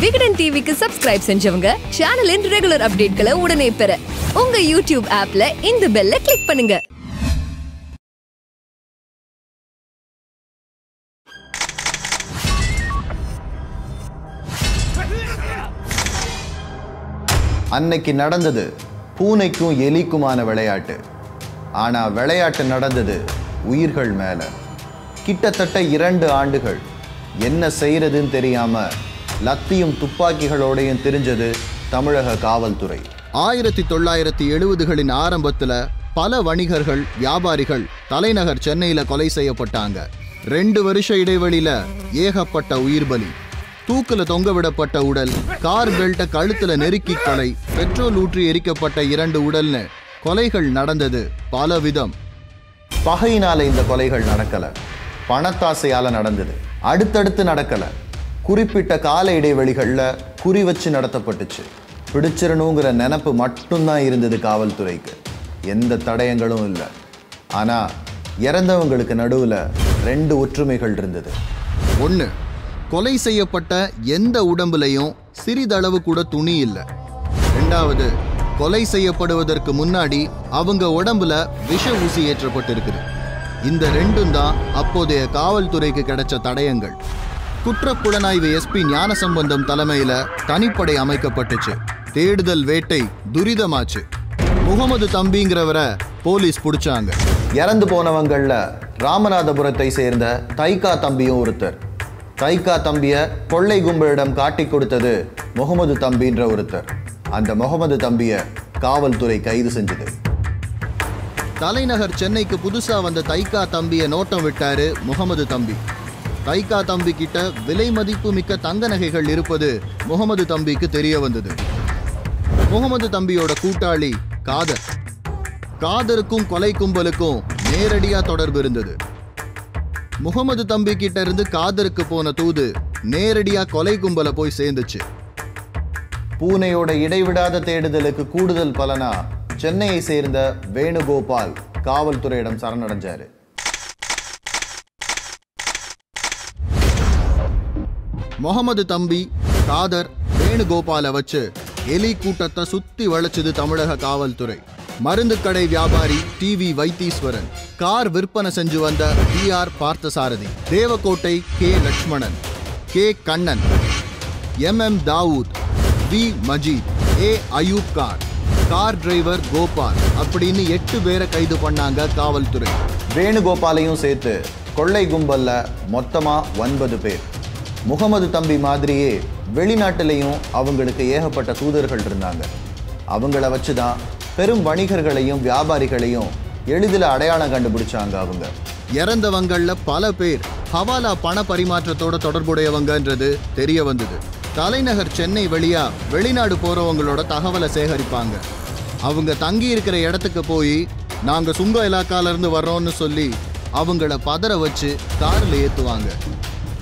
விகடன் டிவிக்கு சப்ஸ்கிரைப் செஞ்சவங்க சேனலின் ரெகுலர் அப்டேட்களை உடனே பெற உங்க யூடியூப் ஆப்ல இந்த பெல்ல கிளிக் பண்ணுங்க. அன்னைக்கு நடந்தது பூனைக்கும் எலிக்குமான விளையாட்டு. ஆனா விளையாட்டு நடந்தது உயிர்கள் மேல. கிட்டத்தட்ட இரண்டு ஆண்டுகள். என்ன செய்யறதுன்னு தெரியாம லத்தியும் துப்பாக்கிகளோடையும் தெரிஞ்சது தமிழக காவல்துறை. ஆயிரத்தி தொள்ளாயிரத்தி எழுபதுகளின் ஆரம்பத்துல பல வணிகர்கள் வியாபாரிகள் தலைநகர் சென்னையில கொலை செய்யப்பட்டாங்க. ரெண்டு வருஷ இடைவெளியில ஏகப்பட்ட உயிர் பலி தூக்குல தொங்கவிடப்பட்ட உடல் கார் பெல்ட்டை கழுத்துல நெருக்கி கொலை பெட்ரோல் ஊற்றி எரிக்கப்பட்ட இரண்டு உடல்னு கொலைகள் நடந்தது பல விதம் பகையினால இந்த கொலைகள் நடக்கல. பணத்தாசையால நடந்தது. அடுத்தடுத்து நடக்கல. குறிப்பிட்ட கால இடைவெளிகளில் குறி வச்சு நடத்தப்பட்டுச்சு. பிடிச்சிடணுங்கிற நினப்பு மட்டும்தான் இருந்தது காவல்துறைக்கு. எந்த தடயங்களும் இல்லை. ஆனால் இறந்தவங்களுக்கு நடுவில் ரெண்டு ஒற்றுமைகள் இருந்தது. ஒன்று கொலை செய்யப்பட்ட எந்த உடம்புலையும் சிறிதளவு கூட துணி இல்லை. ரெண்டாவது கொலை செய்யப்படுவதற்கு முன்னாடி அவங்க உடம்புல விஷ ஊசி ஏற்றப்பட்டிருக்குது. இந்த ரெண்டும் தான் அப்போதைய காவல்துறைக்கு கிடைச்ச தடயங்கள். குற்றப்புலனாய்வு எஸ்பி ஞானசம்பந்தம் தலைமையில தனிப்படை அமைக்கப்பட்டுச்சு. தேடுதல் வேட்டை துரிதமாச்சு. முகமது தம்பிங்கிறவரை போலீஸ் பிடிச்சாங்க. இறந்து போனவங்கள்ல ராமநாதபுரத்தை சேர்ந்த தைக்கா தம்பியும் ஒருத்தர். தைக்கா தம்பிய கொள்ளை கும்பலிடம் காட்டி கொடுத்தது முகமது தம்பின்ற ஒருத்தர். அந்த முகமது தம்பிய காவல்துறை கைது செஞ்சது. தலைநகர் சென்னைக்கு புதுசா வந்த தைக்கா தம்பிய நோட்டம் விட்டாரு முகமது தம்பி. கைகா தம்பி கிட்ட விலை மதிப்பு மிக்க தங்க நகைகள் இருப்பது முகமது தம்பிக்கு தெரிய வந்தது. முகமது தம்பியோட கூட்டாளி காதர். காதருக்கும் கொலை கும்பலுக்கும் நேரடியா தொடர்பு இருந்தது. முகமது தம்பி கிட்ட இருந்து காதருக்கு போன தூது நேரடியா கொலை கும்பலை போய் சேர்ந்துச்சு. பூனையோட இடைவிடாத தேடுதலுக்கு கூடுதல் பலனா சென்னையை சேர்ந்த வேணுகோபால் காவல்துறையிடம் சரணடைஞ்சாரு. முகமது தம்பி காதர் வேணுகோபாலை வச்சு எலி கூட்டத்தை சுத்தி வளைச்சது தமிழக காவல்துறை. மருந்து கடை வியாபாரி டிவி வைத்தீஸ்வரன். கார் விற்பனை செஞ்சு வந்த T R Parthasarathy. Devakottai K. Lakshmanan. K. Kannan. M. M. Dawood. V. Majeed. A. Ayub car car driver Gopal அப்படின்னு எட்டு பேரை கைது பண்ணாங்க காவல்துறை. வேணுகோபாலையும் சேர்த்து கொள்ளை கும்பல்ல மொத்தமா ஒன்பது பேர். முகமது தம்பி மாதிரியே வெளிநாட்டிலையும் அவங்களுக்கு ஏகப்பட்ட தூதர்கள் இருந்தாங்க. அவங்கள வச்சு தான் பெரும் வணிகர்களையும் வியாபாரிகளையும் எளிதில் அடையாளம் கண்டுபிடிச்சாங்க அவங்க. இறந்தவங்களில் பல பேர் ஹவாலா பண பரிமாற்றத்தோட தொடர்புடையவங்கன்றது தெரிய வந்தது. தலைநகர் சென்னை வழியா வெளிநாடு போறவங்களோட தகவலை சேகரிப்பாங்க. அவங்க தங்கி இருக்கிற இடத்துக்கு போய் நாங்க சுங்க இலாக்கால இருந்து வர்றோம்னு சொல்லி அவங்கள பதற வச்சு கார்ல ஏத்துவாங்க.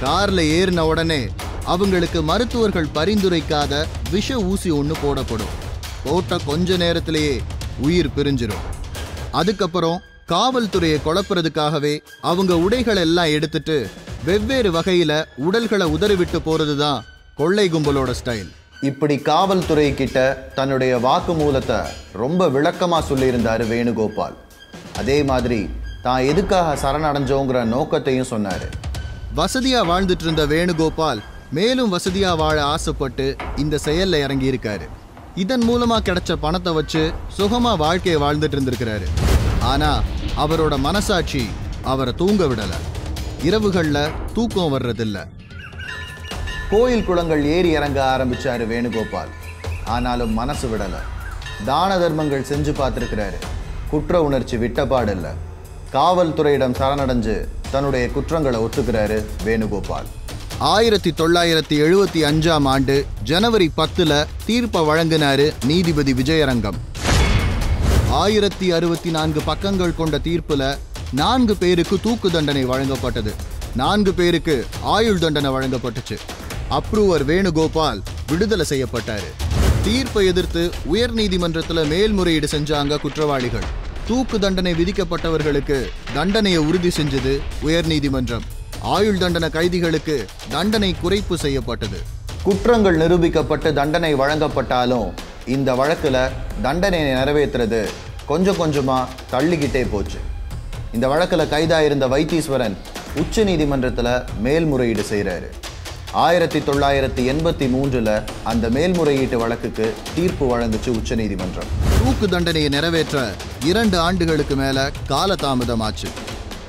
கார்ல ஏறின உடனே அவங்களுக்கு மருத்துவர்கள் பரிந்துரைக்காத விஷ ஊசி ஒன்று போடப்படும். போட்ட கொஞ்ச நேரத்திலேயே உயிர் பிரிஞ்சிடும் அதுக்கப்புறம் காவல்துறையை குழப்புறதுக்காகவே அவங்க உடைகள் எல்லாம் எடுத்துட்டு வெவ்வேறு வகையில உடல்களை உதறிவிட்டு போறதுதான் கொள்ளை கும்பலோட ஸ்டைல். இப்படி காவல்துறை கிட்ட தன்னுடைய வாக்குமூலத்தை ரொம்ப விளக்கமா சொல்லியிருந்தாரு வேணுகோபால். அதே மாதிரி தான் எதுக்காக சரணடைஞ்சோங்கிற நோக்கத்தையும் சொன்னார். வசதியா வாழ்ந்துட்டு இருந்த வேணுகோபால் மேலும் வசதியா வாழ ஆசைப்பட்டு இந்த செயல்ல இறங்கி இருக்காரு இதன் மூலமா கிடைச்ச பணத்தை வச்சு சுகமா வாழ்க்கையை வாழ்ந்துட்டு இருந்திருக்கிறாரு ஆனா அவரோட மனசாட்சி அவரை தூங்க விடல. இரவுகள்ல தூக்கம் வர்றதில்ல. கோயில் குளங்கள் ஏறி இறங்க ஆரம்பிச்சாரு வேணுகோபால். ஆனாலும் மனசு விடல. தான தர்மங்கள் செஞ்சு பார்த்துருக்கிறாரு. குற்ற உணர்ச்சி விட்டப்பாடு இல்லை காவல்துறையிடம் சரணடைஞ்சு தன்னுடைய குற்றங்களை ஒத்துக்கிறாரு வேணுகோபால். ஆயிரத்தி தொள்ளாயிரத்தி எழுபத்தி அஞ்சாம் ஆண்டு ஜனவரி பத்துல தீர்ப்பை வழங்கினாரு நீதிபதி விஜயரங்கம். ஆயிரத்தி அறுபத்தி நான்கு பக்கங்கள் கொண்ட தீர்ப்புல நான்கு பேருக்கு தூக்கு தண்டனை வழங்கப்பட்டது. நான்கு பேருக்கு ஆயுள் தண்டனை வழங்கப்பட்டுச்சு. அப்ரூவர் வேணுகோபால் விடுதலை செய்யப்பட்டாரு. தீர்ப்பை எதிர்த்து உயர்நீதிமன்றத்தில் மேல்முறையீடு செஞ்சாங்க குற்றவாளிகள். தூக்கு தண்டனை விதிக்கப்பட்டவர்களுக்கு தண்டனையை உறுதி செஞ்சது உயர்நீதிமன்றம். ஆயுள் தண்டனை கைதிகளுக்கு தண்டனை குறைப்பு செய்யப்பட்டது. குற்றங்கள் நிரூபிக்கப்பட்டு தண்டனை வழங்கப்பட்டாலும் இந்த வழக்கில் தண்டனையை நிறைவேற்றுறது கொஞ்சம் கொஞ்சமாக தள்ளிக்கிட்டே போச்சு. இந்த வழக்குல கைதாயிருந்த வைத்தீஸ்வரன் உச்ச நீதிமன்றத்தில் மேல்முறையீடு செய்கிறாரு ஆயிரத்தி தொள்ளாயிரத்தி எண்பத்தி மூன்றுல அந்த மேல்முறையீட்டு வழக்குக்கு தீர்ப்பு வழங்குச்சு உச்சநீதிமன்றம். தூக்கு தண்டனையை நிறைவேற்ற இரண்டு ஆண்டுகளுக்கு மேல காலதாமதமாச்சு.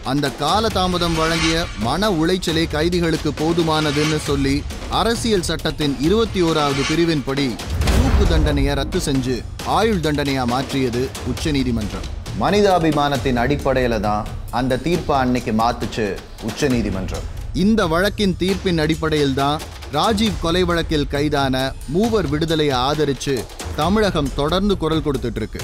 அந்த காலதாமதம் வழங்கிய மன உளைச்சலே கைதிகளுக்கு போதுமானதுன்னு சொல்லி அரசியல் சட்டத்தின் இருபத்தி ஓராவது பிரிவின்படி தூக்கு தண்டனையை ரத்து செஞ்சு ஆயுள் தண்டனையா மாற்றியது உச்சநீதிமன்றம். மனிதாபிமானத்தின் அடிப்படையில தான் அந்த தீர்ப்பை அன்னைக்கு மாத்துச்சு உச்சநீதிமன்றம். இந்த வழக்கின் தீர்ப்பின் அடிப்படையில் தான் ராஜீவ் கொலை வழக்கில் கைதான மூவர் விடுதலையை ஆதரிச்சு தமிழகம் தொடர்ந்து குரல் கொடுத்துட்டு இருக்கு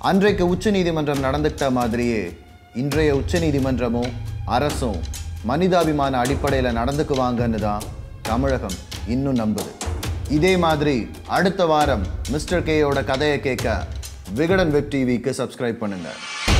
அன்றைக்கு உச்சநீதிமன்றம் நடந்துக்கிட்ட மாதிரியே இன்றைய உச்சநீதிமன்றமும் அரசும் மனிதாபிமான அடிப்படையில் நடந்துக்குவாங்கன்னு தான் தமிழகம் இன்னும் நம்புது. இதே மாதிரி அடுத்த வாரம் மிஸ்டர் கேயோட கதையை கேட்க விகடன் வெப் டிவிக்கு சப்ஸ்கிரைப் பண்ணுங்கள்